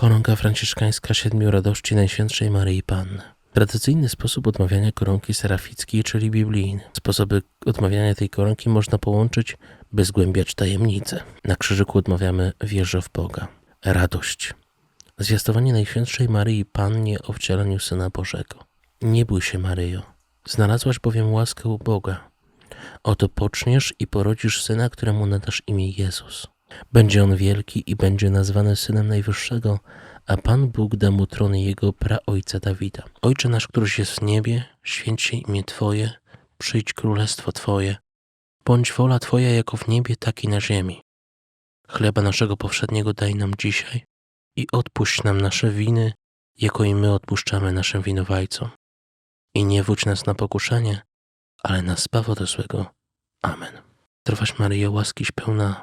Koronka franciszkańska Siedmiu Radości Najświętszej Maryi Panny. Tradycyjny sposób odmawiania koronki serafickiej, czyli biblijny. Sposoby odmawiania tej koronki można połączyć, by zgłębiać tajemnice. Na krzyżyku odmawiamy wierzę w Boga. Radość. Zwiastowanie Najświętszej Maryi Pannie o wcieleniu Syna Bożego. Nie bój się, Maryjo. Znalazłaś bowiem łaskę u Boga. Oto poczniesz i porodzisz syna, któremu nadasz imię Jezus. Będzie on wielki i będzie nazwany Synem Najwyższego, a Pan Bóg da mu tron jego praojca Dawida. Ojcze nasz, któryś jest w niebie, święć się imię Twoje, przyjdź królestwo Twoje. Bądź wola Twoja jako w niebie, tak i na ziemi. Chleba naszego powszedniego daj nam dzisiaj i odpuść nam nasze winy, jako i my odpuszczamy naszym winowajcom. I nie wódź nas na pokuszenie, ale nas zbaw ode złego. Amen. Trwaś Maryjo, łaskiś pełna,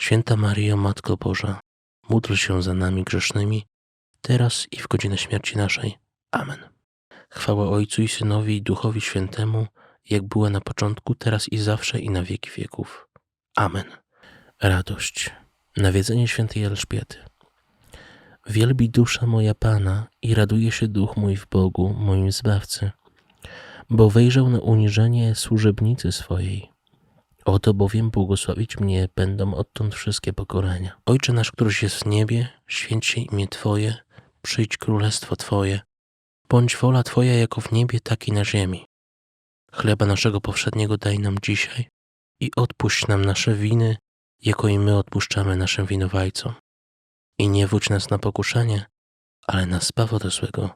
Święta Maryjo, Matko Boża, módl się za nami grzesznymi, teraz i w godzinę śmierci naszej. Amen. Chwała Ojcu i Synowi i Duchowi Świętemu, jak była na początku, teraz i zawsze i na wieki wieków. Amen. Radość. Nawiedzenie świętej Elżbiety. Wielbi dusza moja Pana i raduje się duch mój w Bogu, moim Zbawcy, bo wejrzał na uniżenie służebnicy swojej. Oto bowiem błogosławić mnie będą odtąd wszystkie pokolenia. Ojcze nasz, któryś jest w niebie, święć się imię Twoje, przyjdź królestwo Twoje, bądź wola Twoja jako w niebie, tak i na ziemi. Chleba naszego powszedniego daj nam dzisiaj i odpuść nam nasze winy, jako i my odpuszczamy naszym winowajcom. I nie wódź nas na pokuszenie, ale nas zbaw ode złego.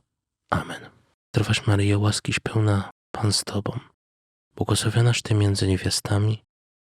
Amen. Trwaś Maryjo, łaskiś pełna, Pan z Tobą. Błogosławionaś Ty między niewiastami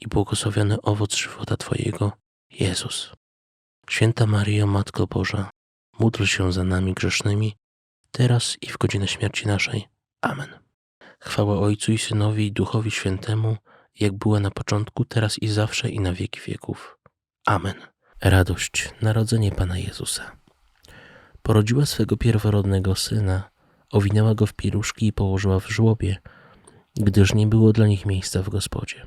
i błogosławiony owoc żywota Twojego, Jezus. Święta Maryjo, Matko Boża, módl się za nami grzesznymi, teraz i w godzinę śmierci naszej. Amen. Chwała Ojcu i Synowi i Duchowi Świętemu, jak była na początku, teraz i zawsze i na wieki wieków. Amen. Radość, narodzenie Pana Jezusa. Porodziła swego pierworodnego Syna, owinęła Go w piruszki i położyła w żłobie, gdyż nie było dla nich miejsca w Gospodzie.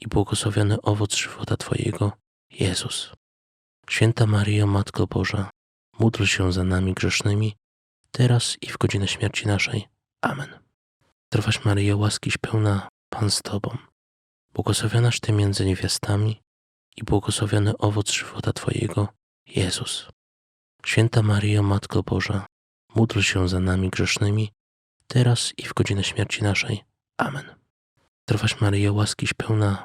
i błogosławiony owoc żywota Twojego, Jezus. Święta Maryjo, Matko Boża, módl się za nami grzesznymi, teraz i w godzinę śmierci naszej. Amen. Zdrowaś Maryjo, łaskiś pełna, Pan z Tobą, błogosławionaś Ty między niewiastami i błogosławiony owoc żywota Twojego, Jezus. Święta Maryjo, Matko Boża, módl się za nami grzesznymi, teraz i w godzinę śmierci naszej. Amen. Zdrowaś Maryjo, łaskiś pełna,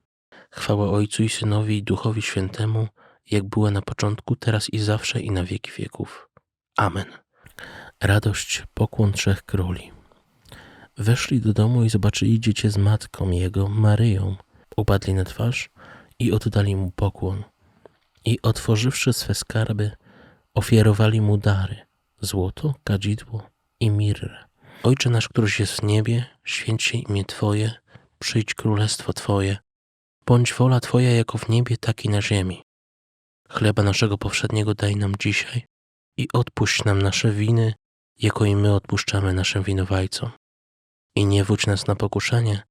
Chwała Ojcu i Synowi i Duchowi Świętemu, jak była na początku, teraz i zawsze i na wieki wieków. Amen. Radość, pokłon trzech króli. Weszli do domu i zobaczyli dziecię z matką jego, Maryją. Upadli na twarz i oddali mu pokłon. I otworzywszy swe skarby, ofiarowali mu dary, złoto, kadzidło i mirrę. Ojcze nasz, któryś jest w niebie, święć się imię Twoje, przyjdź królestwo Twoje, bądź wola Twoja jako w niebie, tak i na ziemi. Chleba naszego powszedniego daj nam dzisiaj i odpuść nam nasze winy, jako i my odpuszczamy naszym winowajcom. I nie wódź nas na pokuszenie,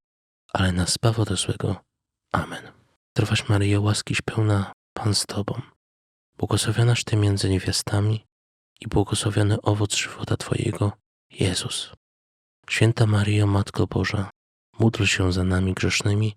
ale nas zbaw ode złego. Amen. Zdrowaś Maryjo, łaskiś pełna, Pan z Tobą. Błogosławionaś Ty między niewiastami i błogosławiony owoc żywota Twojego, Jezus. Święta Maryjo, Matko Boża, módl się za nami grzesznymi,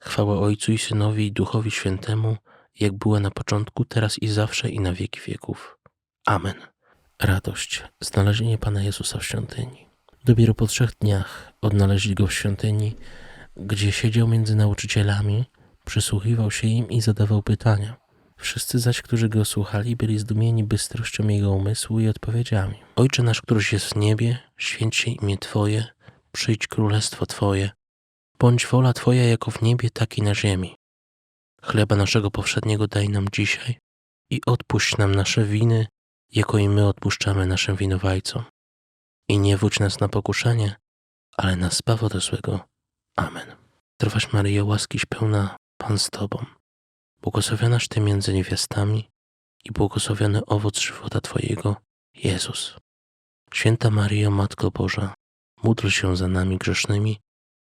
Chwała Ojcu i Synowi i Duchowi Świętemu, jak była na początku, teraz i zawsze i na wieki wieków. Amen. Radość, znalezienie Pana Jezusa w świątyni. Dopiero po trzech dniach odnaleźli Go w świątyni, gdzie siedział między nauczycielami, przysłuchiwał się im i zadawał pytania. Wszyscy zaś, którzy Go słuchali, byli zdumieni bystrością Jego umysłu i odpowiedziami. Ojcze nasz, któryś jest w niebie, święć się imię Twoje, przyjdź królestwo Twoje, bądź wola Twoja jako w niebie, tak i na ziemi. Chleba naszego powszedniego daj nam dzisiaj i odpuść nam nasze winy, jako i my odpuszczamy naszym winowajcom. I nie wódź nas na pokuszenie, ale nas zbaw ode złego. Amen. Zdrowaś Maryjo, łaskiś pełna, Pan z Tobą. Błogosławionaś Ty między niewiastami i błogosławiony owoc żywota Twojego, Jezus. Święta Maryjo, Matko Boża, módl się za nami grzesznymi,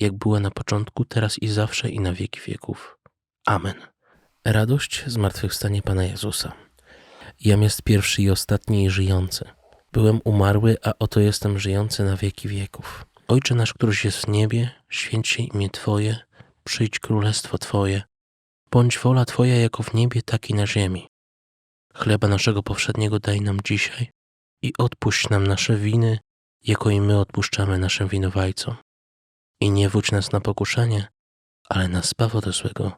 jak była na początku, teraz i zawsze i na wieki wieków. Amen. Radość zmartwychwstanie Pana Jezusa. Jam jest pierwszy i ostatni i żyjący. Byłem umarły, a oto jestem żyjący na wieki wieków. Ojcze nasz, któryś jest w niebie, święć się imię Twoje, przyjdź królestwo Twoje. Bądź wola Twoja jako w niebie, tak i na ziemi. Chleba naszego powszedniego daj nam dzisiaj i odpuść nam nasze winy, jako i my odpuszczamy naszym winowajcom. I nie wódź nas na pokuszenie, ale nas zbaw ode złego.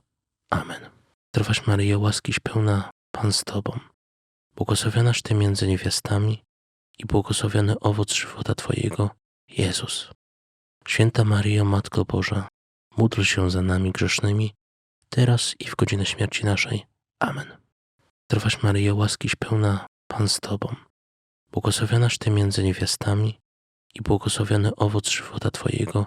Amen. Zdrowaś Maryjo, łaskiś pełna, Pan z Tobą. Błogosławionaś Ty między niewiastami i błogosławiony owoc żywota Twojego, Jezus. Święta Maryjo, Matko Boża, módl się za nami grzesznymi, teraz i w godzinę śmierci naszej. Amen. Zdrowaś Maryjo, łaskiś pełna, Pan z Tobą. Błogosławionaś Ty między niewiastami i błogosławiony owoc żywota Twojego,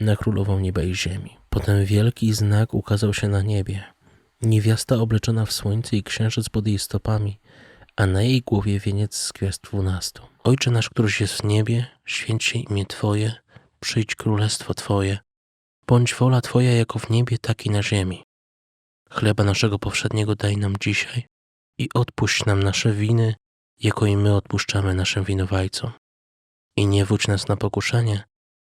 na Królową Nieba i Ziemi. Potem wielki znak ukazał się na niebie. Niewiasta obleczona w słońce i księżyc pod jej stopami, a na jej głowie wieniec z gwiazd dwunastu. Ojcze nasz, któryś jest w niebie, święć się imię Twoje, przyjdź królestwo Twoje, bądź wola Twoja jako w niebie, tak i na ziemi. Chleba naszego powszedniego daj nam dzisiaj i odpuść nam nasze winy, jako i my odpuszczamy naszym winowajcom. I nie wódź nas na pokuszenie,